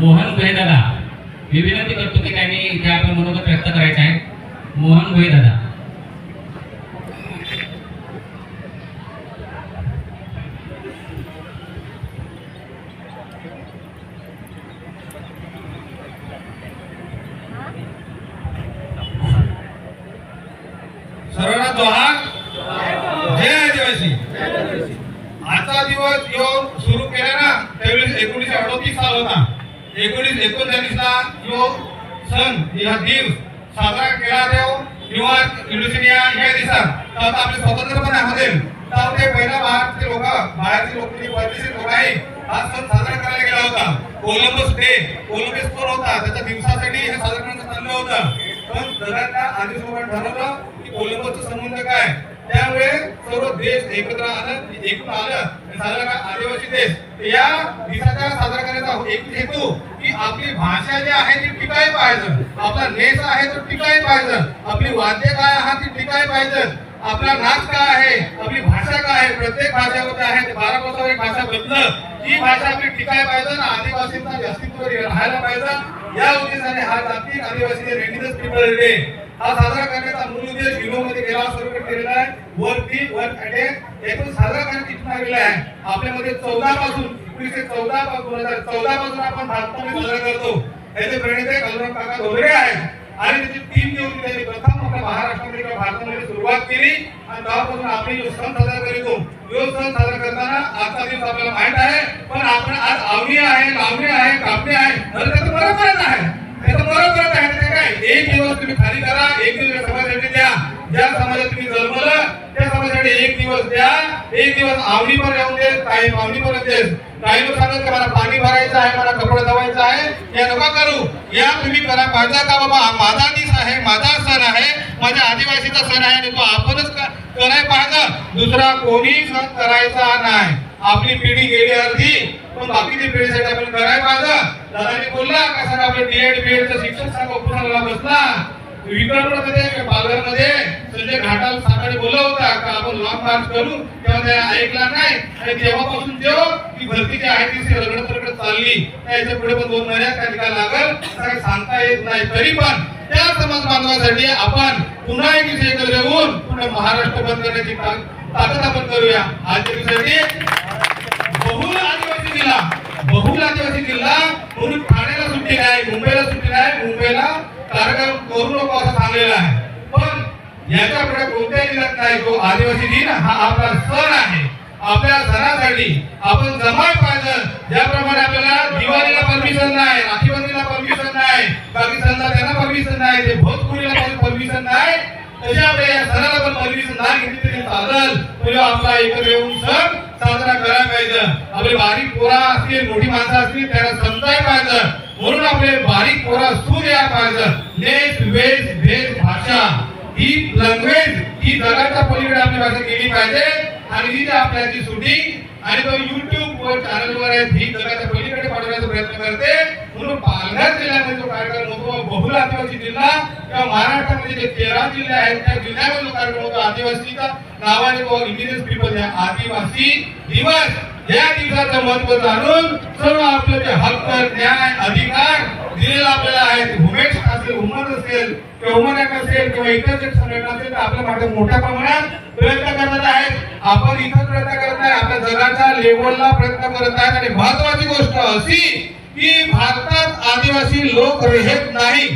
मोहन भोये दादा. मी विनंती करतो की त्यांनी इथे आपण मनोगत व्यक्त करायचं आहे. मोहन भोये दादा. सर्वांना जोहार जय आदिवासी. आजचा दिवस येऊन सुरू केला ना त्यावेळेस एकोणीसशे अडोतीस साल होता. एकोणीस एकोणचाळीसला जो सण हा दिवस साजरा केला तो किंवा इंडोनेशिया या देशात. तर आता आपले स्वतंत्रपणे होतील तर ते पहिला भारताचे लोक बाहेरचे लोक म्हणजे परदेशी लोक आहे. हा सण साजरा करायला गेला होता. कोलंबस डे कोलंबस कोण होता. त्याच्या दिवसासाठी हे साजरा करण्याचं चाललं होतं. पण जगातल्या आधी लोकांनी ठरवलं की कोलंबसचा संबंध काय? त्यामुळे सर्व देश एकत्र आलं एकूण आलं साजरा का आदिवासी देश या दिवसाचा साजरा करण्याचा एक हेतू की आपली भाषा जी आहे ती टिकाय पाहिजे. आपला नेस आहे तो टिकाय पाहिजे. आपली वाद्य काय आहात ती टिकाय पाहिजे. आपला नाच काय आहे आपली भाषा काय आहे प्रत्येक भाषामध्ये आहे बारा वर्षावर एक भाषा बदल ही भाषा आपली टिकाय पाहिजे ना आदिवासींचा अस्तित्व राहायला पाहिजे. या उद्देशाने हा जागतिक आदिवासी डे पीपल डे हा साजरा करण्याचा मूळ उद्देश केलेला आहे. वरती वर अटॅक एकूण साजरा करण्यात तिथून आलेला आहे. आपल्यामध्ये चौदा पासून एकोणीसशे चौदा दोन हजार चौदा पासून आपण भारतामध्ये साजरा करतो. याचे प्रणेते कलराम काका धोरे आहेत. आणि त्याची टीम घेऊन त्यांनी प्रथम आपल्या महाराष्ट्रामध्ये किंवा भारतामध्ये सुरुवात केली. आणि तेव्हापासून आपण जो सण साजरा करीतो तो सण साजरा करताना आजचा दिवस आपल्याला माहीत आहे. पण आपण आज आवडी आहे लावणी आहे कापणी आहे. तर त्याचं बरोबरच आहे. त्याचं बरोबरच आहे. ते काय? एक दिवस तुम्ही खाली करा एक दिवस समाजासाठी ज्या समाजात तुम्ही जन्मला त्या समाजासाठी एक दिवस द्या एक दिवस आवडीवर येऊन राहून दे काही आवडीवर पण दे. काही लोक सांगत की मला पाणी भरायचं आहे मला कपडे धवायचं आहे या नका करू. या तुम्ही करा पाहिजे का बाबा माझा दिस आहे माझा सण आहे माझ्या आदिवासीचा सण आहे आणि तो आपणच कराय पाहिजे दुसरा कोणी सण करायचा नाही. आपली पिढी गेली अर्धी पण बाकीची पिढीसाठी आपण करायला पाहिजे दादानी बोलला का सर आपले डीएड बीएडचं शिक्षक सांगा उपसाला बसला. विदर्भमध्ये पालघरमध्ये संजय घाटाला साकडे बोलला होता का आपण लॉंग मार्च करू तेव्हा त्या ऐकला नाही. आणि तेव्हापासून जेव्हा ती भरती जी आहे ती रगडत रगडत चालली. त्याच्या पुढे पण दोन महिन्यात काय निकाल लागल असं काही सांगता येत नाही. तरी पण त्या समाज बांधवासाठी आपण पुन्हा एक विषय एकत्र येऊन पुन्हा महाराष्ट्र बंद करण्याची ताकद आपण करूया. आजच्या दिवसाची बहुल आदिवासी जिल्हा बहुल आदिवासी जिल्हा म्हणून याच्यापुढे कोणत्याही जिल्ह्यात नाही तो आदिवासी दिन हा आपला सण आहे. आपल्या सणासाठी आपण जमाय पाहिजे. ज्याप्रमाणे आपल्याला दिवाळीला परमिशन नाही राखीबंदीला परमिशन नाही पाकिस्तानला त्यांना परमिशन नाही ते भोजपुरीला परमिशन नाही. या सणाला पण परमिशन नाही घेतली तरी चालेल. तेव्हा आपला एकत्र येऊन सण साजरा करायला पाहिजे. आपले बारीक पोरा असतील मोठी माणसं असतील त्यांना समजायला पाहिजे. म्हणून आपले बारीक पोरा सूर या पाहिजे. भेद भाषा. ही लँग्वेज ही जगाच्या पलीकडे आपली भाषा गेली पाहिजे. आणि ही जी आपल्याची शूटिंग आणि तो युट्यूब वर चॅनल वर ही जगाच्या पलीकडे पाठवण्याचा प्रयत्न करते. म्हणून पालघर जिल्ह्यामध्ये जो कार्यक्रम होतो बहुल आदिवासी जिल्हा किंवा महाराष्ट्रामध्ये जे तेरा जिल्हे आहेत त्या जिल्ह्यामध्ये जो कार्यक्रम होतो आदिवासीचा नावाने तो इंडिजिनियस पीपल या आदिवासी दिवस. या दिवसाचं महत्त्व जाणून सर्व आपले जे हक्क न्याय अधिकार दिलेला आपल्याला आहे वुमेन असेल वुमन असेल किंवा वुमन असेल किंवा इतर जे संघटना असेल तर आपल्या मागे मोठ्या प्रमाणात प्रयत्न करत आहेत. आपण इथं प्रयत्न करत आहे आपल्या जगाच्या लेवलला प्रयत्न करत आहेत. आणि महत्वाची गोष्ट अशी की भारतात आदिवासी लोक राहत नाही.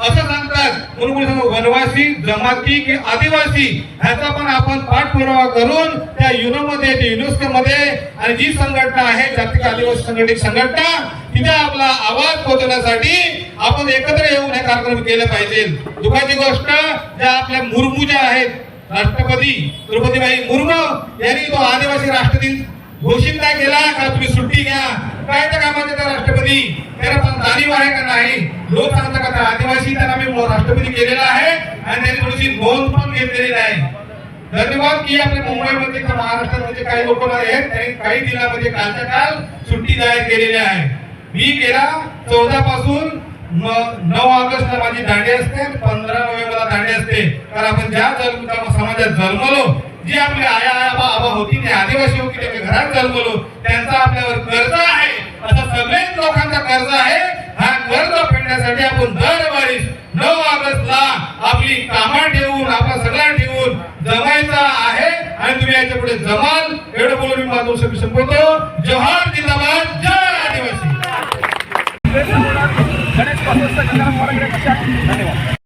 असं सांगतात म्हणून वनवासी जमाती की आदिवासी. ह्याचा पण आपण पाठपुरावा करून त्या युनो मध्ये युनेस्को मध्ये आणि जी संघटना आहे जागतिक आदिवासी संघटित संघटना तिथे आपला आवाज पोहोचवण्यासाठी आपण एकत्र येऊन हे कार्यक्रम केले पाहिजे. दुखाची गोष्ट ज्या आपल्या मुर्मू ज्या आहेत राष्ट्रपती द्रौपदीबाई मुर्मू यांनी तो आदिवासी राष्ट्रदिन घोषित नाही केला का तुम्ही सुट्टी घ्या? काय त्या कामाचे त्या राष्ट्रपती? त्याला पण जाणीव आहे का नाही? लोक सांगता का त्या आदिवासी त्यांना मी राष्ट्रपती केलेला आहे आणि त्यांनी थोडीशी नोंद पण घेतलेली नाही. धन्यवाद की आपल्या मुंबईमध्ये किंवा महाराष्ट्रामध्ये काही लोक आहेत त्यांनी काही दिनामध्ये कालच्या काल सुट्टी जाहीर केलेली आहे. मी गेला चौदा पासून नऊ ऑगस्टला माझी दांडी असते पंधरा नोव्हेंबरला दांडी असते. कारण आपण ज्या समाजात जन्मलो जी आपले आया आया बा आबा होती ते आदिवासी होती ते घरात जन्मलो त्यांचा आपल्यावर कर्ज आहे. असा सगळेच लोकांचा कर्ज आहे. हा कर्ज फेडण्यासाठी आपण दरवारी नऊ ऑगस्टला आपली कामा ठेवून आपला सगळा ठेवून जमायचा आहे. आणि तुम्ही याच्यापुढे जमाल. एवढं बोलून मी माझं संपवतो. जवाहर जिंदाबाद. जय गणेश पासष्ट गंगाराम वरंगडे धन्यवाद.